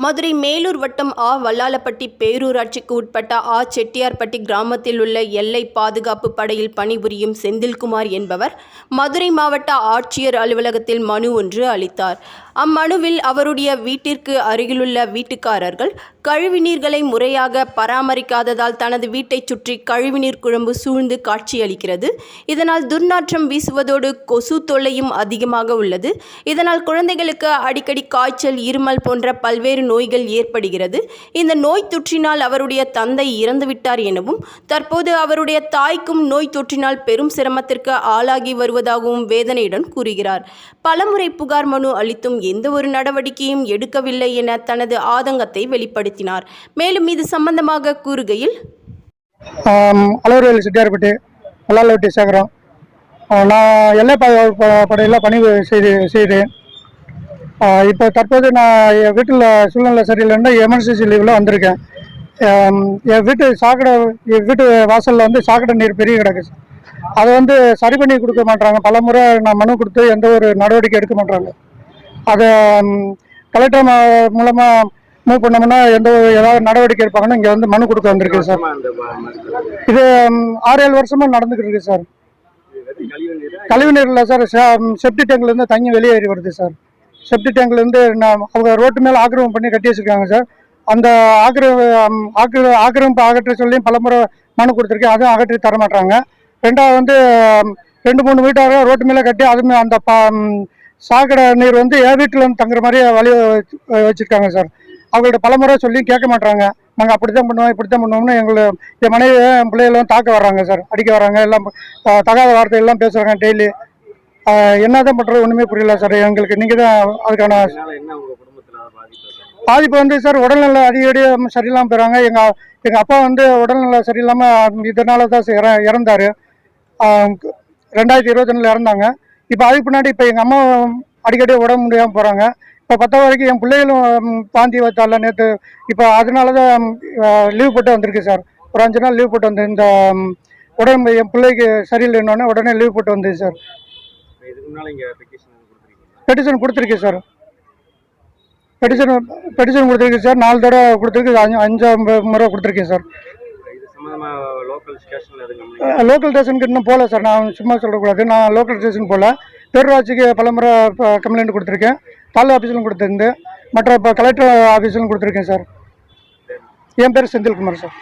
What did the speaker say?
மதுரை மேலூர் வட்டம் ஆ வல்லாலப்பட்டி பேரூராட்சிக்கு உட்பட்ட ஆ செட்டியார்பட்டி கிராமத்தில் உள்ள எல்லை பாதுகாப்பு படையில் பணிபுரியும் செந்தில்குமார் என்பவர் மதுரை மாவட்ட ஆட்சியர் அலுவலகத்தில் மனு ஒன்று அளித்தார். அம்மனுவில் அவருடைய வீட்டிற்கு அருகிலுள்ள வீட்டுக்காரர்கள் கழிவுநீர்களை முறையாக பராமரிக்காததால் தனது வீட்டைச் சுற்றி கழிவுநீர் குழம்பு சூழ்ந்து காட்சியளிக்கிறது. இதனால் துர்நாற்றம் வீசுவதோடு கொசு தொல்லையும் அதிகமாக உள்ளது. இதனால் குழந்தைகளுக்கு அடிக்கடி காய்ச்சல் இருமல் போன்ற பல்வேறு நோய்கள் ஏற்படுகிறது. இந்த நோய் தொற்றினால் அவருடைய தந்தை இறந்துவிட்டார் எனவும் தற்போது அவருடைய தாய்க்கும் நோய் தொற்றினால் பெரும் சிரமத்திற்கு ஆளாகி வருவதாகவும் வேதனையுடன் கூறுகிறார். பலமுறை புகார் மனு அளித்தும் எந்த ஒரு நடவடிக்கையும் எடுக்கவில்லை என தனது ஆதங்கத்தை வெளிப்படுத்தினார். மேலும் இது சம்பந்தமாக கூறுகையில் அலவரவேலு செட்டியார்பட்டி வல்லாலவட்டி சேகரம். நான் எல்லை ப- படையில் பணி செய்து செய்தேன். இப்போ தற்போது நான் என் வீட்டில் சூழ்நிலை சரியில்லைன்னா எமர்ஜென்சி லீவில் வந்திருக்கேன். என் வீட்டு சாக்கடை என் வீட்டு வாசலில் வந்து சாக்கடை நீர் பெரிய கிடக்கு. அதை வந்து சரி பண்ணி கொடுக்க மாட்டாங்க பல முறை நான் மனு கொடுத்து எந்த ஒரு நடவடிக்கை எடுக்க மாட்டாங்க அதை கலெக்டர் மூலமாக மூவ் பண்ணோம்னா எந்த ஒரு ஏதாவது நடவடிக்கை எடுப்பாங்கன்னு இங்கே வந்து மனு கொடுக்க வந்திருக்கு சார். இது ஆறு ஏழு வருஷமா நடந்துகிட்டு இருக்கு சார். கழிவு நீர் சார் செப்டி டேங்க்ல இருந்து தண்ணி வெளியேறி வருது சார். செப்டி டேங்க்ல இருந்து நான் அவங்க ரோட்டு மேல ஆக்கிரமம் பண்ணி கட்டி வச்சிருக்காங்க சார். அந்த ஆக்கிரம ஆக்கிர ஆக்கிரமிப்பு அகற்ற சொல்லியும் பலமுறை மனு கொடுத்துருக்கேன் அதுவும் அகற்றி தரமாட்டாங்க. ரெண்டாவது வந்து ரெண்டு மூணு வீட்டாக ரோட்டு மேலே கட்டி அதுமே அந்த ப சாக்கடை நீர் வந்து என் வீட்டில் வந்து தங்குற மாதிரி வழி வச்சிருக்காங்க சார். அவங்கள்ட்ட பலமுறை சொல்லி கேட்க மாட்டாங்க நாங்கள் அப்படி தான் பண்ணுவோம் இப்படி தான் பண்ணுவோம்னு எங்களை என் மனைவி என் பிள்ளைகளும் தாக்க வர்றாங்க சார். அடிக்க வர்றாங்க எல்லாம் தகாத வார்த்தை எல்லாம் பேசுகிறாங்க டெய்லி. என்ன தான் பண்ணுறது ஒன்றுமே புரியல சார். எங்களுக்கு நீங்கள் தான் அதுக்கான பாதிப்பு வந்து சார் உடல்நல அதிகடியாக சரியில்லாமல் போயிறாங்க. எங்கள் எங்கள் அப்பா வந்து உடல்நல சரியில்லாமல் இதனால தான் இறந்தாரு. ரெண்டாயிரத்தி இருபத்தொன்னில் இறந்தாங்க. இப்போ அதுக்கு பின்னாடி இப்போ எங்கள் அம்மா அடிக்கடி உடம்பு முடியாமல் போகிறாங்க இப்போ பத்தாவது வரைக்கும் என் பிள்ளைகளும் ம், வாந்தி வச்சால நேற்று இப்போ அதனால தான் லீவ் போட்டு வந்திருக்கு சார் ஒரு அஞ்சு நாள் லீவ் போட்டு வந்து இந்த உடம்பு என் பிள்ளைக்கு சரியில்லைன்னொன்னே உடனே லீவ் போட்டு வந்தது சார் பெட்டிஷன் கொடுத்துருக்கேன் சார் பெட்டிஷன் பெட்டிஷன் கொடுத்துருக்கேன் சார் நாலு தடவை கொடுத்துருக்கு. அஞ்சு அஞ்சாம் முறை கொடுத்துருக்கேன் சார் லோக்கல் ஸ்டேஷனுக்கு இன்னும் போகல சார். நான் சும்மா சொல்லக்கூடாது. நான் லோக்கல் ஸ்டேஷன் போகல. பேரூராட்சிக்கு பலமுறை கம்ப்ளைண்ட் கொடுத்துருக்கேன். தாலுகா ஆஃபீஸ்லையும் கொடுத்துருந்து மற்ற இப்போ கலெக்டர் ஆஃபீஸ்லையும் கொடுத்துருக்கேன் சார். என் பேர் செந்தில்குமார் சார்.